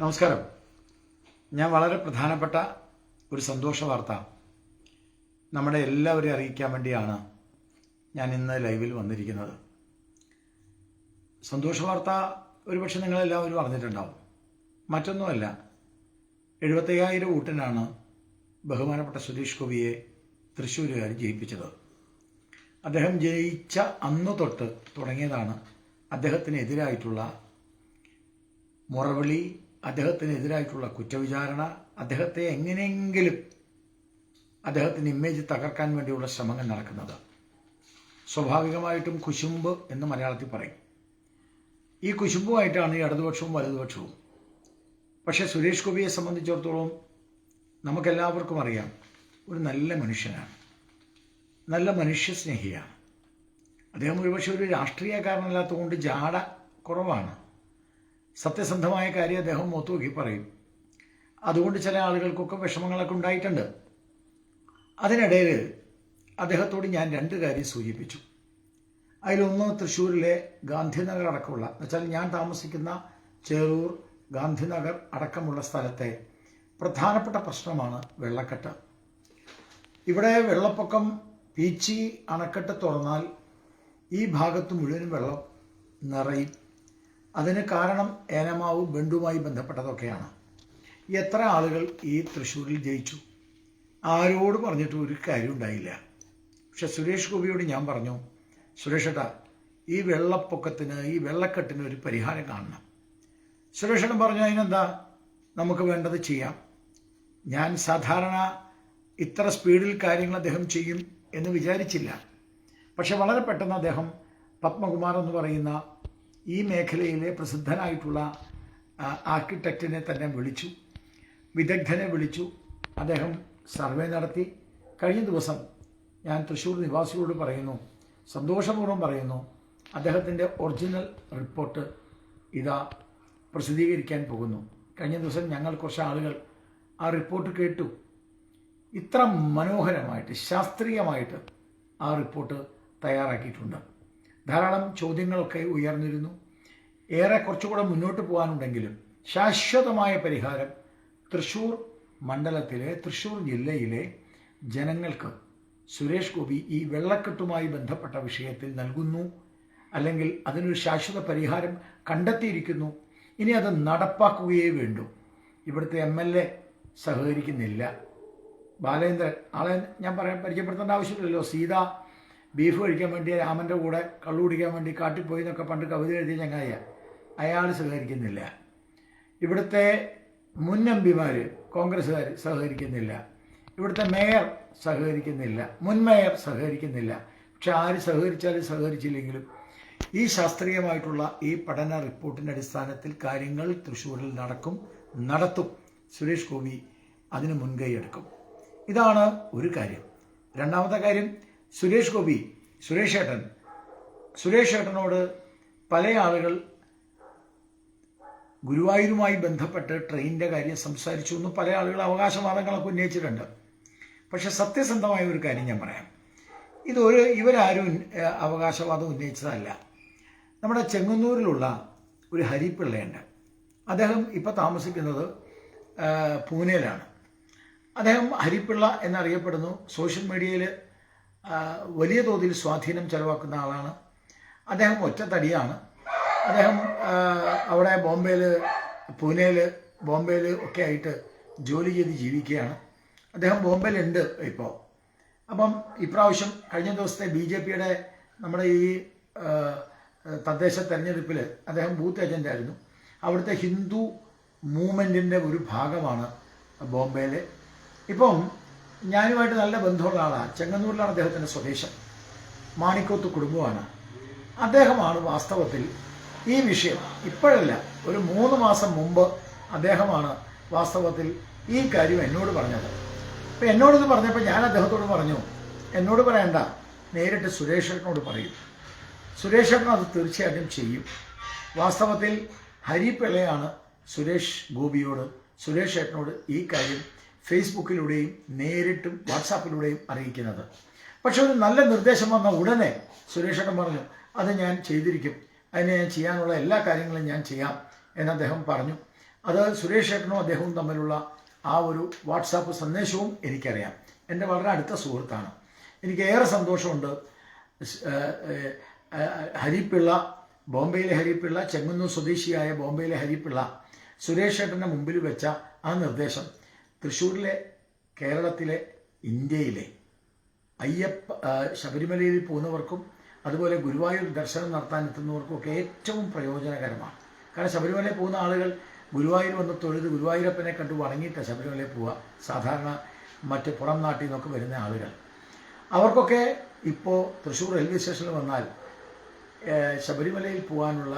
നമസ്കാരം. ഞാൻ വളരെ പ്രധാനപ്പെട്ട ഒരു സന്തോഷ വാർത്ത നമ്മുടെ എല്ലാവരെയും അറിയിക്കാൻ വേണ്ടിയാണ് ഞാൻ ഇന്ന് ലൈവിൽ വന്നിരിക്കുന്നത്. സന്തോഷ വാർത്ത ഒരുപക്ഷെ നിങ്ങളെല്ലാവരും അറിഞ്ഞിട്ടുണ്ടാവും. മറ്റൊന്നുമല്ല എഴുപത്തയ്യായിരം ഊട്ടിനാണ് ബഹുമാനപ്പെട്ട സുരേഷ് ഗോപിയെ തൃശ്ശൂരുകാർ ജയിപ്പിച്ചത്. അദ്ദേഹം ജയിച്ച അന്ന് തൊട്ട് തുടങ്ങിയതാണ് അദ്ദേഹത്തിനെതിരായിട്ടുള്ള മുറവിളി അദ്ദേഹത്തിനെതിരായിട്ടുള്ള കുറ്റവിചാരണ അദ്ദേഹത്തെ എങ്ങനെയെങ്കിലും അദ്ദേഹത്തിന്റെ ഇമേജ് തകർക്കാൻ വേണ്ടിയുള്ള ശ്രമങ്ങൾ നടക്കുന്നത്. സ്വാഭാവികമായിട്ടും കുശുമ്പ് എന്ന് മലയാളത്തിൽ പറയും. ഈ കുശുമ്പുമായിട്ടാണ് ഈ ഇടതുപക്ഷവും വലതുപക്ഷവും. പക്ഷേ സുരേഷ് ഗോപിയെ സംബന്ധിച്ചിടത്തോളം നമുക്കെല്ലാവർക്കും അറിയാം ഒരു നല്ല മനുഷ്യനാണ്. നല്ല മനുഷ്യസ്നേഹിയാണ്. അദ്ദേഹം ഒരുപക്ഷെ ഒരു രാഷ്ട്രീയക്കാരനല്ലാത്തതുകൊണ്ട് ജാട കുറവാണ്. സത്യസന്ധമായ കാര്യം അദ്ദേഹം നോക്കി പറയും. അതുകൊണ്ട് ചില ആളുകൾക്കൊക്കെ വിഷമങ്ങളൊക്കെ ഉണ്ടായിട്ടുണ്ട്. അതിനിടയിൽ അദ്ദേഹത്തോട് ഞാൻ രണ്ട് കാര്യം സൂചിപ്പിച്ചു. അതിലൊന്ന് തൃശ്ശൂരിലെ ഗാന്ധിനഗർ അടക്കമുള്ള എന്നുവെച്ചാൽ ഞാൻ താമസിക്കുന്ന ചേറൂർ ഗാന്ധിനഗർ അടക്കമുള്ള സ്ഥലത്തെ പ്രധാനപ്പെട്ട പ്രശ്നമാണ് വെള്ളക്കെട്ട്. ഇവിടെ വെള്ളപ്പൊക്കം പീച്ചി അണക്കെട്ട് തുറന്നാൽ ഈ ഭാഗത്ത് മുഴുവനും വെള്ളം നിറയും. അതിന് കാരണം ഏനമാവ് ബണ്ടുമായി ബന്ധപ്പെട്ടതൊക്കെയാണ്. എത്ര ആളുകൾ ഈ തൃശ്ശൂരിൽ ജയിച്ചു? ആരോട് പറഞ്ഞിട്ട് ഒരു കാര്യം ഉണ്ടായില്ല. പക്ഷെ സുരേഷ് ഗോപിയോട് ഞാൻ പറഞ്ഞു സുരേഷ് ഈ വെള്ളപ്പൊക്കത്തിന് ഈ വെള്ളക്കെട്ടിന് ഒരു പരിഹാരം കാണണം. സുരേഷ് ഏട്ടൻ പറഞ്ഞു അതിനെന്താ? നമുക്ക് വേണ്ടത് ചെയ്യാം. ഞാൻ സാധാരണ ഇത്ര സ്പീഡിൽ കാര്യങ്ങൾ അദ്ദേഹം ചെയ്യും എന്ന് വിചാരിച്ചില്ല. പക്ഷെ വളരെ പെട്ടെന്ന് അദ്ദേഹം പത്മകുമാർ എന്ന് പറയുന്ന ഈ മേഖലയിലെ പ്രസിദ്ധനായിട്ടുള്ള ആർക്കിടെക്റ്റിനെ തന്നെ വിളിച്ചു. വിദഗ്ധനെ വിളിച്ചു. അദ്ദേഹം സർവേ നടത്തി. കഴിഞ്ഞ ദിവസം ഞാൻ തൃശ്ശൂർ നിവാസികളോട് പറയുന്നു സന്തോഷപൂർവം പറയുന്നു അദ്ദേഹത്തിന്റെ ഒറിജിനൽ റിപ്പോർട്ട് ഇതാ പ്രസിദ്ധീകരിക്കാൻ പോകുന്നു. കഴിഞ്ഞ ദിവസം ഞങ്ങൾ കുറച്ച് ആളുകൾ ആ റിപ്പോർട്ട് കേട്ടു. ഇത്ര മനോഹരമായിട്ട് ശാസ്ത്രീയമായിട്ട് ആ റിപ്പോർട്ട് തയ്യാറാക്കിയിട്ടുണ്ട്. ധാരാളം ചോദ്യങ്ങളൊക്കെ ഉയർന്നിരുന്നു. ഏറെ കുറച്ചുകൂടെ മുന്നോട്ട് പോകാനുണ്ടെങ്കിലും ശാശ്വതമായ പരിഹാരം തൃശൂർ മണ്ഡലത്തിലെ തൃശൂർ ജില്ലയിലെ ജനങ്ങൾക്ക് സുരേഷ് ഗോപി ഈ വെള്ളക്കെട്ടുമായി ബന്ധപ്പെട്ട വിഷയത്തിൽ നൽകുന്നു. അല്ലെങ്കിൽ അതിനൊരു ശാശ്വത പരിഹാരം കണ്ടെത്തിയിരിക്കുന്നു. ഇനി അത് നടപ്പാക്കുകയേ വേണ്ടൂ. ഇവിടുത്തെ എം എൽ എ സഹകരിക്കുന്നില്ല. ബാലേന്ദ്രൻ ആളെ ഞാൻ പറയാൻ പരിചയപ്പെടുത്തേണ്ട ആവശ്യമില്ലല്ലോ. സീത ബീഫ് കഴിക്കാൻ വേണ്ടി രാമന്റെ കൂടെ കള്ളു കുടിക്കാൻ വേണ്ടി കാട്ടിൽ പോയി എന്നൊക്കെ പണ്ട് കവിത എഴുതിയ ചങ്ങായ അയാൾ സഹകരിക്കുന്നില്ല. ഇവിടുത്തെ മുൻ എം പിമാർ കോൺഗ്രസ്സുകാർ സഹകരിക്കുന്നില്ല. ഇവിടുത്തെ മേയർ സഹകരിക്കുന്നില്ല. മുൻ മേയർ സഹകരിക്കുന്നില്ല. പക്ഷെ ആര് സഹകരിച്ചാലും സഹകരിച്ചില്ലെങ്കിലും ഈ ശാസ്ത്രീയമായിട്ടുള്ള ഈ പഠന റിപ്പോർട്ടിന്റെ അടിസ്ഥാനത്തിൽ കാര്യങ്ങൾ തൃശ്ശൂരിൽ നടക്കും നടത്തും. സുരേഷ് ഗോപി അതിന് മുൻകൈ എടുക്കും ഇതാണ് ഒരു കാര്യം. രണ്ടാമത്തെ കാര്യം സുരേഷ് ഗോപി സുരേഷ് ഏട്ടൻ. സുരേഷ് ഏട്ടനോട് പല ആളുകൾ ഗുരുവായൂരുമായി ബന്ധപ്പെട്ട് ട്രെയിനിന്റെ കാര്യം സംസാരിച്ചു എന്ന് പല ആളുകൾ അവകാശവാദങ്ങളൊക്കെ ഉന്നയിച്ചിട്ടുണ്ട്. പക്ഷെ സത്യസന്ധമായ ഒരു കാര്യം ഞാൻ പറയാം. ഇതൊരു ഇവരാരും അവകാശവാദം ഉന്നയിച്ചതല്ല. നമ്മുടെ ചെങ്ങന്നൂരിലുള്ള ഒരു ഹരിപ്പിള്ളയുണ്ട് അദ്ദേഹം ഇപ്പോൾ താമസിക്കുന്നത് പൂനെയിലാണ്. അദ്ദേഹം ഹരിപ്പിള്ള എന്നറിയപ്പെടുന്നു. സോഷ്യൽ മീഡിയയിൽ വലിയ തോതിൽ സ്വാധീനം ചെലവാക്കുന്ന ആളാണ്. അദ്ദേഹം ഒറ്റത്തടിയാണ്. അദ്ദേഹം അവിടെ ബോംബെയിൽ പൂനെയിൽ ബോംബെയിൽ ഒക്കെ ആയിട്ട് ജോലി ചെയ്ത് ജീവിക്കുകയാണ്. അദ്ദേഹം ബോംബെയിലുണ്ട് ഇപ്പോൾ അപ്പം ഇപ്രാവശ്യം കഴിഞ്ഞ ദിവസത്തെ ബി ജെ പിയുടെ നമ്മുടെ ഈ തദ്ദേശ തെരഞ്ഞെടുപ്പിൽ അദ്ദേഹം ബൂത്ത് ഏജന്റ് ആയിരുന്നു. അവിടുത്തെ ഹിന്ദു മൂവ്മെന്റിന്റെ ഒരു ഭാഗമാണ് ബോംബെയിൽ ഇപ്പം ഞാനുമായിട്ട് നല്ല ബന്ധമുള്ള ആളാണ്. ചെങ്ങന്നൂരിലാണ് അദ്ദേഹത്തിന്റെ സ്വദേശം. മാണിക്കോത്ത് കുടുംബമാണ് അദ്ദേഹമാണ് വാസ്തവത്തിൽ ഈ വിഷയം ഇപ്പോഴല്ല ഒരു മൂന്ന് മാസം മുമ്പ് അദ്ദേഹമാണ് വാസ്തവത്തിൽ ഈ കാര്യം എന്നോട് പറഞ്ഞത്. അപ്പം എന്നോടിത് പറഞ്ഞപ്പോൾ ഞാൻ അദ്ദേഹത്തോട് പറഞ്ഞു എന്നോട് പറയണ്ട നേരിട്ട് സുരേഷേട്ടനോട് പറയും. സുരേഷേട്ടൻ അത് തീർച്ചയായിട്ടും ചെയ്യും. വാസ്തവത്തിൽ ഹരിപ്പിള്ളയാണ് സുരേഷ് ഗോപിയോട് സുരേഷ് ഏട്ടനോട് ഈ കാര്യം ഫേസ്ബുക്കിലൂടെയും നേരിട്ടും വാട്സാപ്പിലൂടെയും അറിയിക്കുന്നത്. പക്ഷെ ഒരു നല്ല നിർദ്ദേശം വന്ന ഉടനെ സുരേഷ് ഏട്ടൻ പറഞ്ഞു അത് ഞാൻ ചെയ്തിരിക്കും. അതിനെ ഞാൻ ചെയ്യാനുള്ള എല്ലാ കാര്യങ്ങളും ഞാൻ ചെയ്യാം എന്ന് അദ്ദേഹം പറഞ്ഞു. അത് സുരേഷ് ഏട്ടനും അദ്ദേഹവും തമ്മിലുള്ള ആ ഒരു വാട്സാപ്പ് സന്ദേശവും എനിക്കറിയാം. എന്റെ വളരെ അടുത്ത സുഹൃത്താണ്. എനിക്ക് ഏറെ സന്തോഷമുണ്ട്. ഹരിപ്പിള്ള ബോംബെയിലെ ഹരിപ്പിള്ള ചെങ്ങന്നൂർ സ്വദേശിയായ ബോംബെയിലെ ഹരിപ്പിള്ള സുരേഷ് ഏട്ടന്റെ മുമ്പിൽ വെച്ച ആ നിർദ്ദേശം. തൃശ്ശൂരിലെ കേരളത്തിലെ ഇന്ത്യയിലെ അയ്യപ്പ ശബരിമലയിൽ പോകുന്നവർക്കും അതുപോലെ ഗുരുവായൂർ ദർശനം നടത്താൻ എത്തുന്നവർക്കും ഒക്കെ ഏറ്റവും പ്രയോജനകരമാണ്. കാരണം ശബരിമലയിൽ പോകുന്ന ആളുകൾ ഗുരുവായൂർ വന്ന് തൊഴുത് ഗുരുവായൂരപ്പനെ കണ്ടു വണങ്ങിയിട്ട് ശബരിമലയിൽ പോവുക. സാധാരണ മറ്റ് പുറം നാട്ടിൽ നിന്നൊക്കെ വരുന്ന ആളുകൾ. അവർക്കൊക്കെ ഇപ്പോൾ തൃശ്ശൂർ റെയിൽവേ സ്റ്റേഷനിൽ വന്നാൽ ശബരിമലയിൽ പോകാനുള്ള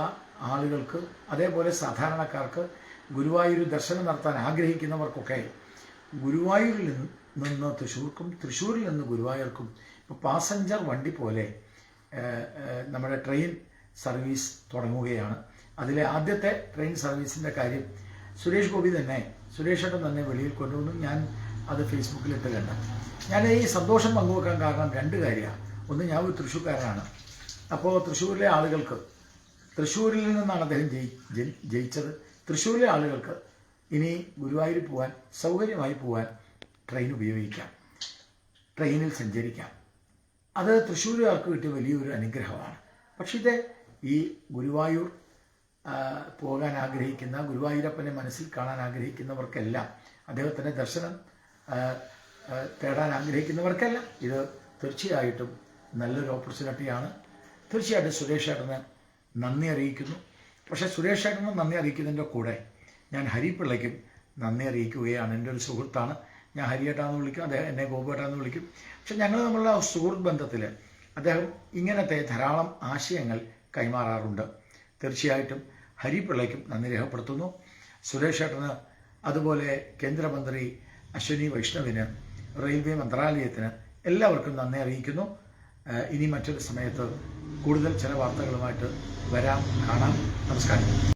ആളുകൾക്ക് അതേപോലെ സാധാരണക്കാർക്ക് ഗുരുവായൂർ ദർശനം നടത്താൻ ആഗ്രഹിക്കുന്നവർക്കൊക്കെ ഗുരുവായൂരിൽ നിന്ന് തൃശ്ശൂർക്കും തൃശ്ശൂരിൽ നിന്ന് ഗുരുവായൂർക്കും ഇപ്പോൾ പാസഞ്ചർ വണ്ടി പോലെ നമ്മുടെ ട്രെയിൻ സർവീസ് തുടങ്ങുകയാണ്. അതിലെ ആദ്യത്തെ ട്രെയിൻ സർവീസിന്റെ കാര്യം സുരേഷ് ഗോപി തന്നെ സുരേഷ് ഏട്ടൻ തന്നെ വെളിയിൽ കൊണ്ടുവന്നു. ഞാൻ അത് ഫേസ്ബുക്കിലിട്ട് കണ്ട. ഞാൻ ഈ സന്തോഷം പങ്കുവെക്കാൻ കാരണം രണ്ട് കാര്യമാണ് ഒന്ന് ഞാൻ ഒരു തൃശ്ശൂർക്കാരനാണ്. അപ്പോൾ തൃശ്ശൂരിലെ ആളുകൾക്ക് തൃശ്ശൂരിൽ നിന്നാണ് അദ്ദേഹം ജയി- ജയിച്ചത്. തൃശ്ശൂരിലെ ആളുകൾക്ക് ഇനി ഗുരുവായൂർ പോകാൻ സൗകര്യമായി പോകാൻ ട്രെയിൻ ഉപയോഗിക്കാം. ട്രെയിനിൽ സഞ്ചരിക്കാം. അത് തൃശ്ശൂരുകാർക്ക് കിട്ടിയ വലിയൊരു അനുഗ്രഹമാണ്. പക്ഷേ ഇത് ഈ ഗുരുവായൂർ പോകാൻ ആഗ്രഹിക്കുന്ന ഗുരുവായൂരപ്പനെ മനസ്സിൽ കാണാൻ ആഗ്രഹിക്കുന്നവർക്കെല്ലാം അദ്ദേഹത്തിന്റെ ദർശനം തേടാൻ ആഗ്രഹിക്കുന്നവർക്കെല്ലാം ഇത് തീർച്ചയായിട്ടും നല്ലൊരു ഓപ്പർച്യൂണിറ്റിയാണ് തീർച്ചയായിട്ടും സുരേഷ് ഏട്ടന് നന്ദി അറിയിക്കുന്നു. പക്ഷേ സുരേഷ് ഏട്ടന് നന്ദി അറിയിക്കുന്നതിന്റെ കൂടെ ഞാൻ ഹരിപ്പിള്ളയ്ക്കും നന്ദി അറിയിക്കുകയാണ്. എന്റെ ഒരു സുഹൃത്താണ്. ഞാൻ ഹരിയേട്ടാന്ന് വിളിക്കും. അദ്ദേഹം എന്നെ ഗോപേട്ടാന്ന് വിളിക്കും. പക്ഷെ ഞങ്ങൾ തമ്മിലുള്ള സുഹൃത്ത് ബന്ധത്തിൽ അദ്ദേഹം ഇങ്ങനത്തെ ധാരാളം ആശയങ്ങൾ കൈമാറാറുണ്ട്. തീർച്ചയായിട്ടും ഹരിപ്പിള്ളയ്ക്കും നന്ദി രേഖപ്പെടുത്തുന്നു. സുരേഷ് ഏട്ടന് അതുപോലെ കേന്ദ്രമന്ത്രി അശ്വനി വൈഷ്ണവിന് റെയിൽവേ മന്ത്രാലയത്തിന് എല്ലാവർക്കും നന്ദി അറിയിക്കുന്നു. ഇനി മറ്റൊരു സമയത്ത് കൂടുതൽ ചില വാർത്തകളുമായിട്ട് വരാം കാണാം. നമസ്കാരം.